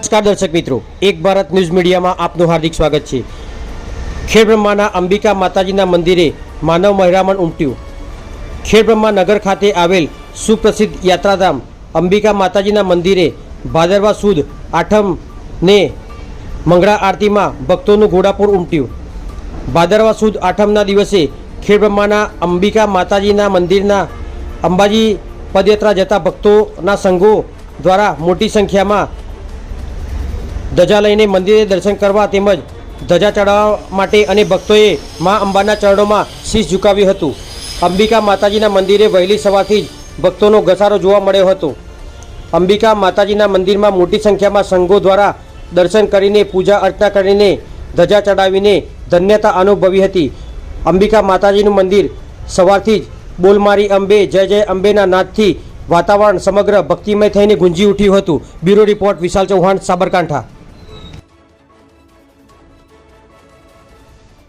નમસ્કાર દર્શક મિત્રો, એક ભારત ન્યૂઝ મીડિયામાં આપનું હાર્દિક સ્વાગત છે. ખેડબ્રહ્માના અંબિકા માતાજીના મંદિરે માનવ મહેરામણ ઉમટ્યું. ખેડબ્રહ્મા નગર ખાતે આવેલ સુપ્રસિદ્ધ યાત્રાધામ અંબિકા માતાજીના મંદિરે ભાદરવા સુદ આઠમને મંગળા આરતીમાં ભક્તોનું ઘોડાપુર ઉમટ્યું. ભાદરવા સુદ આઠમના દિવસે ખેડબ્રહ્માના અંબિકા માતાજીના મંદિરના અંબાજી પદયાત્રા જતા ભક્તોના સંઘો દ્વારા મોટી સંખ્યામાં ધજા લઈને મંદિરે દર્શન કરવા તેમજ ધજા ચડાવવા માટે અને ભક્તોએ મા અંબાના ચરણોમાં શીશ ઝુકાવ્યું હતું. અંબિકા માતાજીના મંદિરે વહેલી સવારથી જ ભક્તોનો ઘસારો જોવા મળ્યો હતો. અંબિકા માતાજીના મંદિરમાં મોટી સંખ્યામાં સંઘો દ્વારા દર્શન કરીને પૂજા અર્ચના કરીને ધજા ચડાવીને ધન્યતા અનુભવી હતી. અંબિકા માતાજીનું મંદિર સવારથી જ બોલમારી અંબે, જય જય અંબેના નાદથી વાતાવરણ સમગ્ર ભક્તિમય થઈને ગુંજી ઉઠ્યું હતું. Bureau report Vishal Chauhan, Sabarkantha.